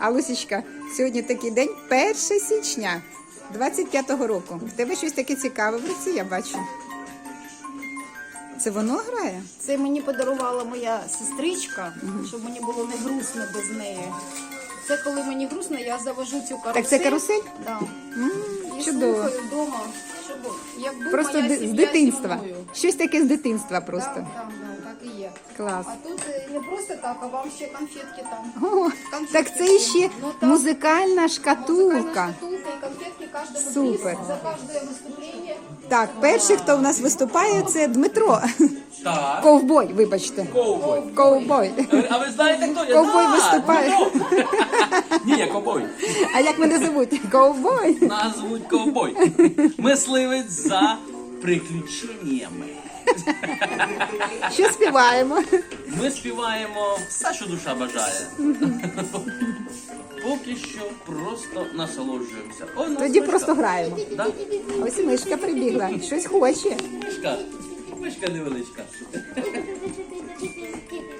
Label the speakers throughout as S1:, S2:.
S1: А Лусічка, сьогодні такий день 1 січня 25-го року. В тебе щось таке цікаве в руці, я бачу. Це воно грає?
S2: Це мені подарувала моя сестричка, щоб мені було не грустно без неї. Це коли мені грустно, я завожу цю карусель.
S1: Так це карусель?
S2: Да. І
S1: Чудово.
S2: слухаю вдома, щоб як
S1: Просто
S2: я
S1: ди- з
S2: сім'я
S1: дитинства.
S2: зі мною.
S1: Щось таке з дитинства просто.
S2: Так, так, так, так і є.
S1: Клас.
S2: А тут е, не просто так, а вам ще конфетки там.
S1: О,
S2: Конфетки
S1: так це ще
S2: Ну, так.
S1: музикальна
S2: Музикальна
S1: шкатулка.
S2: шкатулка і конфетки кожному
S1: Супер.
S2: приз за кожне виступлення.
S1: Так, перший, хто в нас виступає, це Дмитро.
S3: Так.
S1: Ковбой, вибачте.
S3: Ковбой.
S1: Ковбой.
S3: А ви знаєте, хто я?
S1: Ковбой
S3: Да,
S1: виступає.
S3: Дмитро. Ні, я ковбой.
S1: А як мене звуть? Ковбой.
S3: Нас звуть ковбой. Мисливець за приключеннями.
S1: Що співаємо?
S3: Ми співаємо все, що душа бажає. Поки що просто насолоджуємося. Ой, нас
S1: Тоді
S3: мишка.
S1: просто граємо.
S3: Да?
S1: Ось і мишка прибігла. Щось хоче.
S3: Мишка. Мишка невеличка.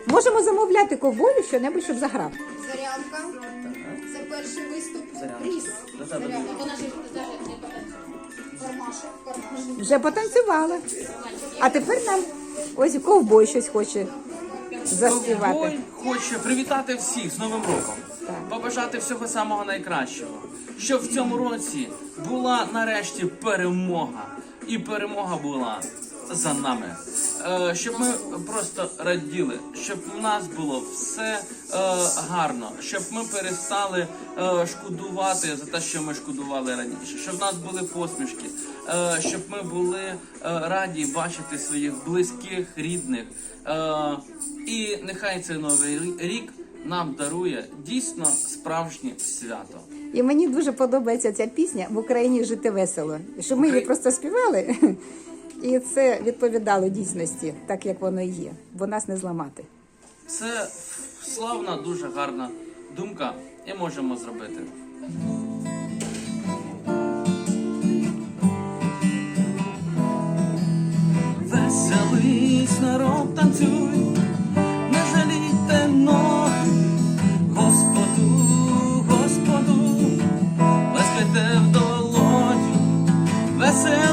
S1: Можемо замовляти ковбою що-небудь, щоб заграв.
S2: Зарядка. Це перший виступ.
S3: Зарядка.
S2: Зарядка. Вона ж кармашок.
S1: Вже потанцювала. А тепер нам ось ковбой щось хоче заспівати.
S3: Ковбой хоче привітати всіх з Новим роком. Побажати всього самого найкращого. Щоб в цьому році була нарешті перемога. І перемога була за нами. Е, щоб ми просто раділи, щоб в нас було все е, гарно, щоб ми перестали е, шкодувати за те, що ми шкодували раніше, щоб в нас були посмішки, щоб ми були раді бачити своїх близьких, рідних. І нехай цей новий рі- рік нам дарує дійсно справжнє свято.
S1: І мені дуже подобається ця пісня в Україні жити весело. Щоб ми її просто співали, і це відповідало дійсності, так як воно є, бо нас не зламати.
S3: Це славна, дуже гарна думка, і можемо зробити. Веселись, народ, танцюй, не жалійте ноги, Господу, Господу, плескайте в долоню, веселись,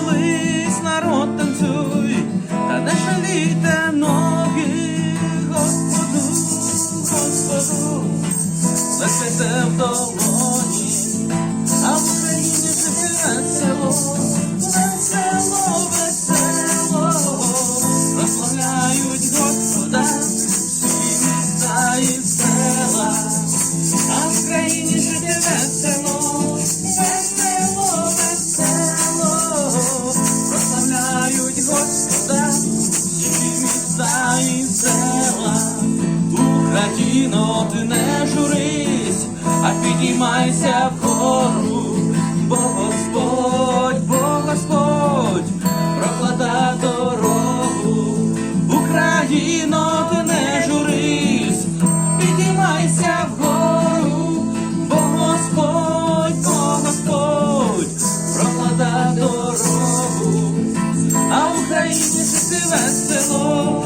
S3: а підіймайся вгору, бо Господь, бо Господь прокладе дорогу. Україно, ти не журись, підіймайся вгору, бо Господь, бо Господь прокладе дорогу. А Україні жити весело,